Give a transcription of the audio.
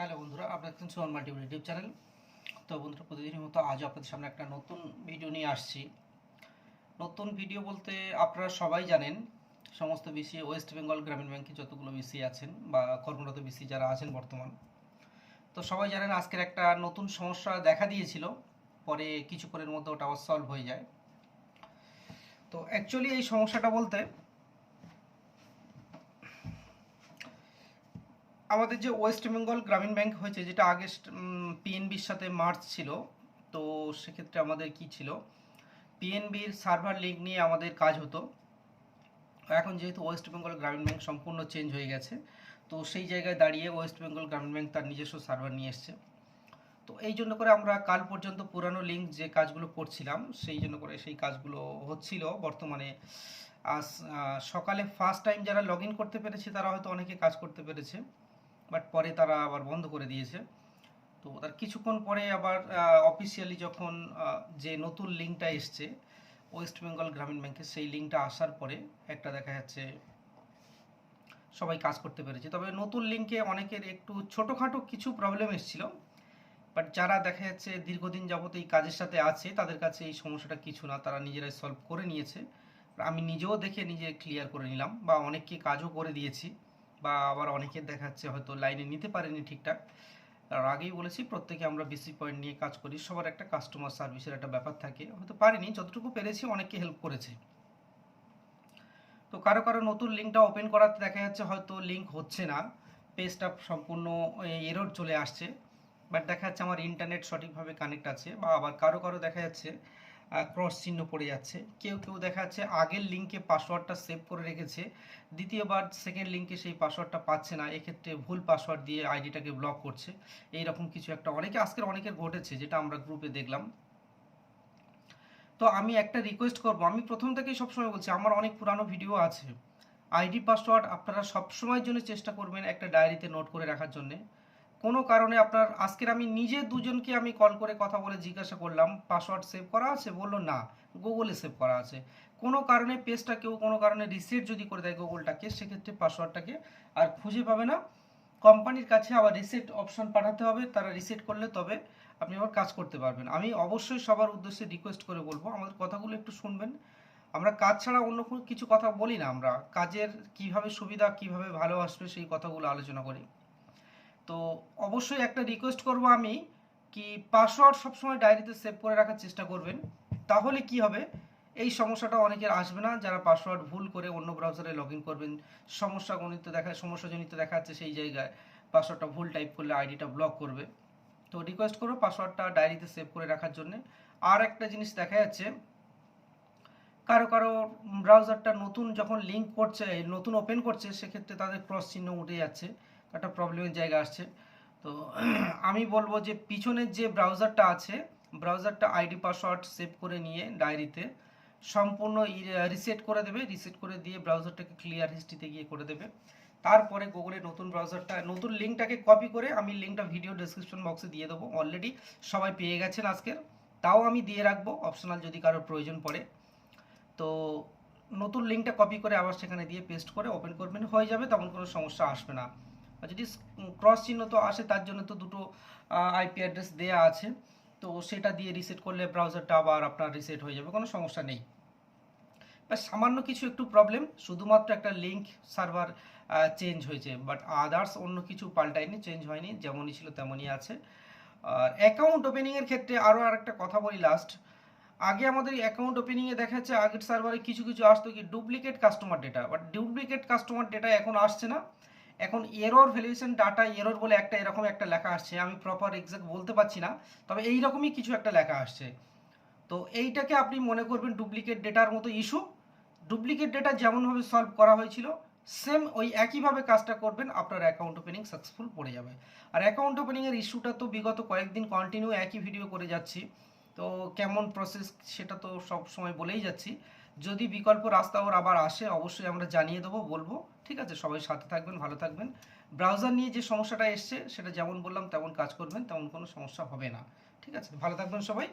Hello বন্ধুরা, আপনার দেখছেন সোহান মাল্টিপুল ইউটিউব চ্যানেল। তো বন্ধুরা, প্রতিদিনের মতো আজও আপনাদের সামনে একটা নতুন ভিডিও নিয়ে আসছি। নতুন ভিডিও বলতে আপনারা সবাই জানেন, সমস্ত বিসি ওয়েস্ট বেঙ্গল গ্রামীণ ব্যাংকে যতগুলো বিসি আছেন বা কর্মরত বিসি যারা আছেন বর্তমান। তো সবাই জানেন আজকের একটা নতুন সমস্যা দেখা দিয়েছিল, পরে কিছু কিছুক্ষণের মধ্যে ওটা সলভ হয়ে যায়। তো অ্যাকচুয়ালি এই সমস্যাটা বলতে আমাদের যে ওয়েস্ট বেঙ্গল গ্রামীণ ব্যাংক হয়েছে, যেটা আগে পিএনবির সাথে মার্চ ছিল, তো সেক্ষেত্রে আমাদের কি ছিল? পিএনবির সার্ভার লিঙ্ক নিয়ে আমাদের কাজ হতো। এখন যেহেতু ওয়েস্ট বেঙ্গল গ্রামীণ ব্যাংক সম্পূর্ণ চেঞ্জ হয়ে গেছে, তো সেই জায়গায় দাঁড়িয়ে ওয়েস্ট বেঙ্গল গ্রামীণ ব্যাংক তার নিজস্ব সার্ভার নিয়ে এসছে। তো এই জন্য করে আমরা কাল পর্যন্ত পুরানো লিঙ্ক যে কাজগুলো করছিলাম, সেই জন্য করে সেই কাজগুলো হচ্ছিল। বর্তমানে আজ সকালে ফার্স্ট টাইম যারা লগ করতে পেরেছে, তারা হয়তো অনেকে কাজ করতে পেরেছে। বাট পরে তারা আবার বন্ধ করে দিয়েছে। তো তার কিছুক্ষণ পরে আবার অফিসিয়ালি যখন যে নতুন লিঙ্কটা এসছে ওয়েস্ট বেঙ্গল গ্রামীণ ব্যাংকে সেই লিঙ্কটা আসার পরে একটা দেখা যাচ্ছে, সবাই কাজ করতে পেরেছে। তবে নতুন লিঙ্কে অনেকের একটু ছোটোখাটো কিছু প্রবলেম এসেছিল বাট যারা দেখা যাচ্ছে দীর্ঘদিন যাবত এই কাজের সাথে আছে, তাদের কাছে এই সমস্যাটা কিছু না। তারা নিজেরাই সলভ করে নিয়েছে। আমি নিজেও দেখে নিজে ক্লিয়ার করে নিলাম বা অনেককে কাজও করে দিয়েছি। বা আবার অনেকের দেখা যাচ্ছে হয়তো লাইনে নিতে পারেনি ঠিকঠাক। আর আগেই বলেছি, প্রত্যেকে আমরা বিসি পয়েন্ট নিয়ে কাজ করি, সবার একটা কাস্টমার সার্ভিসের একটা ব্যাপার থাকে। হয়তো পারিনি, যতটুকু পেরেছি অনেককে হেল্প করেছে। তো কারও কারও নতুন লিঙ্কটা ওপেন করাতে দেখা যাচ্ছে হয়তো লিঙ্ক হচ্ছে না পেজটা সম্পূর্ণ এরর চলে আসছে। বাট দেখা যাচ্ছে আমার ইন্টারনেট সঠিকভাবে কানেক্ট আছে বা আবার কারও কারও দেখা যাচ্ছে ক্রস চিহ্ন পড়ে যাচ্ছে। কেউ কেউ দেখা যাচ্ছে আগের লিঙ্কে পাসওয়ার্ডটা সেভ করে রেখেছে, দ্বিতীয়বার সেকেন্ড লিঙ্কে সেই পাসওয়ার্ডটা পাচ্ছে না, এক্ষেত্রে ভুল পাসওয়ার্ড দিয়ে আইডিটাকে ব্লক করছে। এই রকম কিছু একটা অনেকে, আজকের অনেকের ঘটেছে, যেটা আমরা গ্রুপে দেখলাম। তো আমি একটা রিকোয়েস্ট করব, আমি প্রথম থেকেই সবসময় বলছি, আমার অনেক পুরানো ভিডিও আছে। আইডি পাসওয়ার্ড আপনারা সবসময়ের জন্য চেষ্টা করবেন একটা ডায়েরিতে নোট করে রাখার জন্যে। কোনো কারণে আপনার, আজকের আমি নিজে দুজনকে আমি কল করে কথা বলে জিজ্ঞাসা করলাম পাসওয়ার্ড সেভ করা আছে? বলল না গুগলে সেভ করা আছে। কোনো কারণে পেজটা কেউ, কোনো কারণে রিসেট যদি করে দেয় গুগলটাকে সেক্ষেত্রে পাসওয়ার্ডটাকে আর খুঁজে পাবে না। কোম্পানির কাছে আবার রিসেট অপশন পাঠাতে হবে, তারা রিসেট করলে তবে আপনি আবার কাজ করতে পারবেন। আমি অবশ্যই সবার উদ্দেশ্যে রিকোয়েস্ট করে বলব, আমাদের কথাগুলো একটু শুনবেন। আমরা কাজ ছাড়া অন্য কোনো কিছু কথা বলি না আমরা। কাজের কীভাবে সুবিধা, কীভাবে ভালো আসবে, সেই কথাগুলো আলোচনা করি। তো অবশ্যই একটা রিকোয়েস্ট করব আমি কি পাসওয়ার্ড সবসময় ডায়েরিতে সেভ করে রাখার চেষ্টা করবেন। তাহলে কি হবে? এই সমস্যাটা অনেকের আসবে না, যারা পাসওয়ার্ড ভুল করে অন্য ব্রাউজারে লগ করবেন। সমস্যা গণিত দেখা সমস্যাজনিত দেখা যাচ্ছে সেই জায়গায় পাসওয়ার্ডটা ভুল টাইপ করলে আইডিটা ব্লক করবে। তো রিকোয়েস্ট করব পাসওয়ার্ডটা ডায়েরিতে সেভ করে রাখার জন্য। আর একটা জিনিস দেখা যাচ্ছে, কারও কারও ব্রাউজারটা নতুন যখন লিঙ্ক করছে, নতুন ওপেন করছে, সেক্ষেত্রে তাদের ক্রস চিহ্ন উঠে যাচ্ছে। একটা প্রবলেমের জায়গা আসছে। তো আমি বলব যে পিছনের যে ব্রাউজারটা আছে, ব্রাউজারটা আইডি, পাসওয়ার্ড সেভ করে নিয়ে ডায়েরিতে সম্পূর্ণ রিসেট করে দেবে। রিসেট করে দিয়ে ব্রাউজারটাকে ক্লিয়ার হিস্ট্রিতে গিয়ে করে দেবে। তারপরে গুগলে নতুন ব্রাউজারটা, নতুন লিঙ্কটাকে কপি করে আমি লিঙ্কটা ভিডিও ডেসক্রিপশন বক্সে দিয়ে দেবো। অলরেডি সবাই পেয়ে গেছেন আজকের। তাও আমি দিয়ে রাখব, অপশনাল যদি কারোর প্রয়োজন পড়ে। তো নতুন লিঙ্কটা কপি করে আবার সেখানে দিয়ে পেস্ট করে ওপেন করবেন। হয়ে যাবে, তখন কোনো সমস্যা আসবে না। আর যদি ক্রস চিহ্ন তো আসে, তার জন্য তো দুটো আইপি অ্যাড্রেস দেয়া আছে। তো সেটা দিয়ে রিসেট করলে ব্রাউজারটা আবার আপনার রিসেট হয়ে যাবে, কোনো সমস্যা নেই। ব্যাস, সামান্য কিছু একটু প্রবলেম শুধুমাত্র একটা লিঙ্ক সার্ভার চেঞ্জ হয়েছে বাট আদার্স অন্য কিছু পাল্টায়নি চেঞ্জ হয়নি, যেমনই ছিল তেমনই আছে। আর অ্যাকাউন্ট ওপেনিংয়ের ক্ষেত্রে আরও আরেকটা কথা বলি লাস্ট আগে আমাদের অ্যাকাউন্ট ওপেনিংয়ে দেখা যাচ্ছে আগের সার্ভারে কিছু কিছু আসতো কি duplicate customer data but duplicate customer data এখন আসছে না। এখন এরর ভ্যালুয়েশন ডাটা এরর বলে একটা এরকম একটা লেখা আসছে, আমি প্রপার এক্সাক্ট বলতে পারছি না, তবে এই রকমই কিছু একটা লেখা আসছে। তো এইটাকে আপনি মনে করবেন ডুপ্লিকেট ডেটার মতো ইস্যু ডুপ্লিকেট ডেটা যেমনভাবে সলভ করা হয়েছিল সেম ওই একইভাবে কাজটা করবেন, আপনার অ্যাকাউন্ট ওপেনিং সাকসেসফুল পড়ে যাবে। আর অ্যাকাউন্ট ওপেনিংয়ের ইস্যুটা তো বিগত কয়েকদিন কন্টিনিউ একই ভিডিও করে যাচ্ছি। তো কেমন প্রসেস সেটা তো সব সময় বলেই যাচ্ছি। যদি বিকল্প রাস্তা ওর আবার আসে, অবশ্যই আমরা জানিয়ে দেবো, বলব। ঠিক আছে? সবাই সাথে থাকবেন, ভালো থাকবেন। ব্রাউজার নিয়ে যে সমস্যাটা এসছে, সেটা যেমন বললাম তেমন কাজ করবেন, তেমন কোনো সমস্যা হবে না। ঠিক আছে? ভালো থাকবেন সবাই।